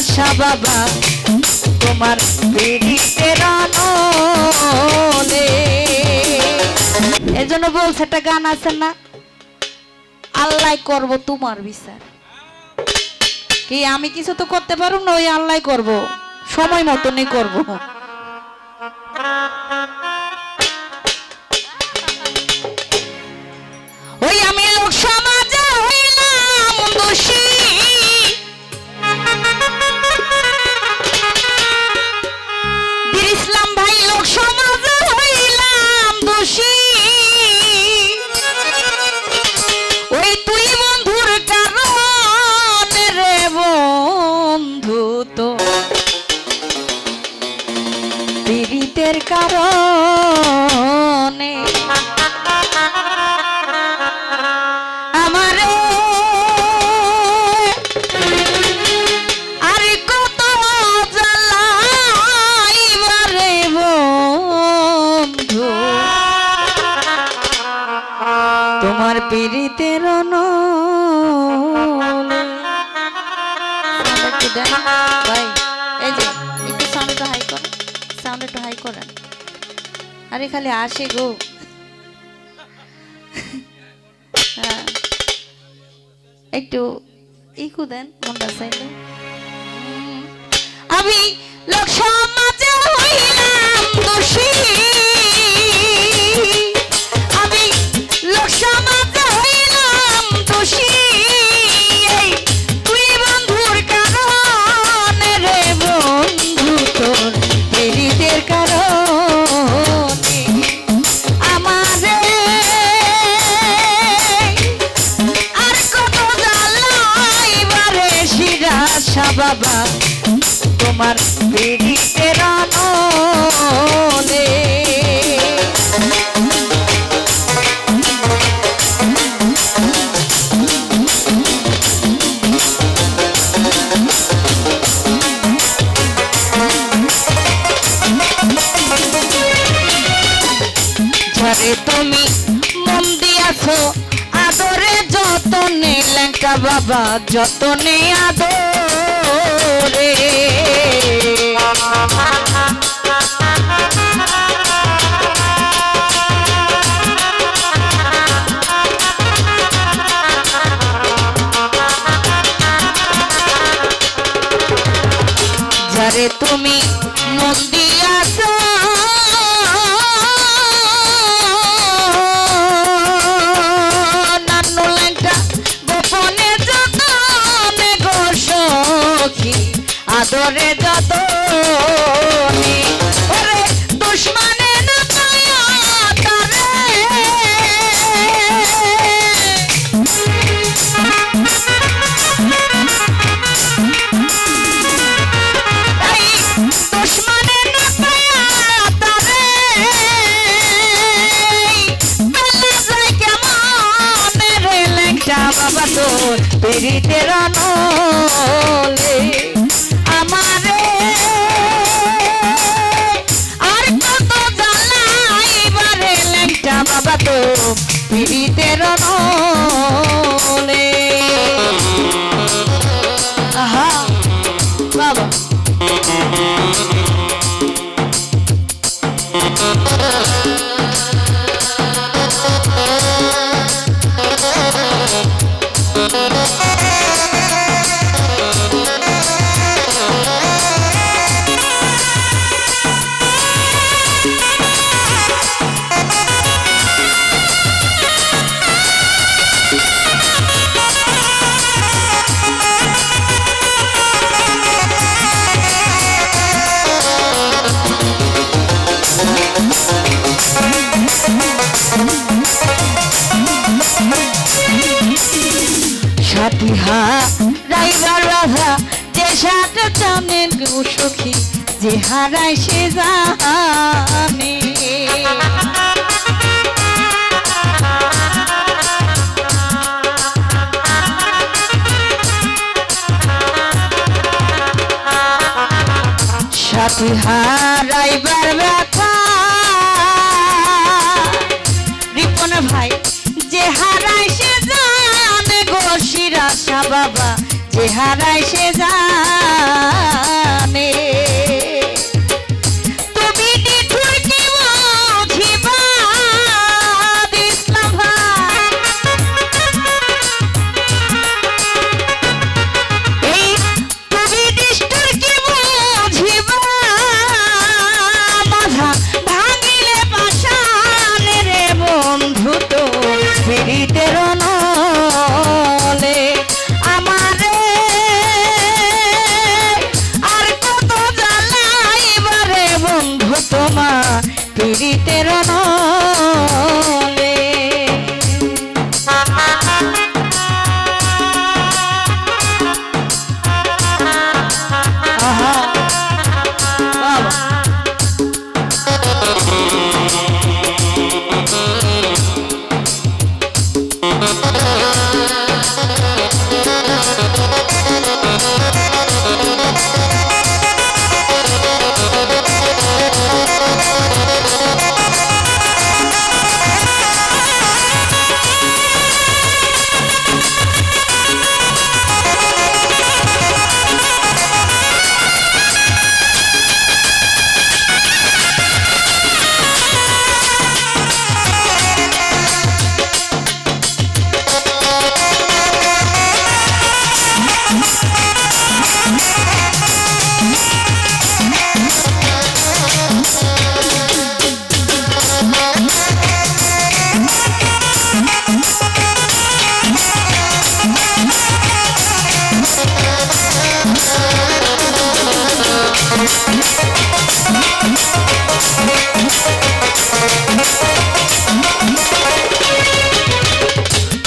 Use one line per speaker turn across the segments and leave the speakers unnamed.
বাবা, তোমার এজন্য বলছে, একটা গান আছে না? আল্লাহ করব তোমার বিচার। কি আমি কিছু তো করতে পারব না? ওই আল্লাহ করব। সময় মতনই করব। আরে খালি আসে গো। হ্যাঁ। একটু ইকু দেন, মনটা চাইলে। আমি লোক সমাজে হইলাম দোষী। বাবা তোমার পীড়িতের আনলে ঝরে তুমি মন দিয়াছো আদরে যতনে লেঙ্কা বাবা যতনে আদরে। যারে তুমি আদরে গো সখী, যে হারায় সে জানে। সাথী হারাইবার ভাই, যে সে জানে গো শিরাশা বাবা চেহারায় সে জানে। পীড়িতের নলে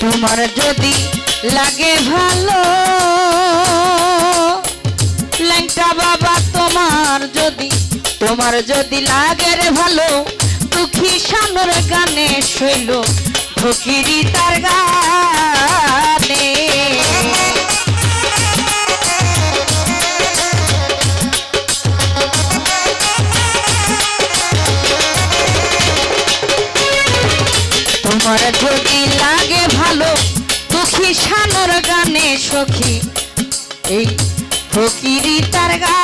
তোমার যদি লাগে ভালো, ল্যাংটা বাবা তোমার যদি তোমার যদি লাগে রে ভালো, দুঃখী সামনের গানে শৈল, ফকিরি তার গানে। এই ফকিরি তার গানে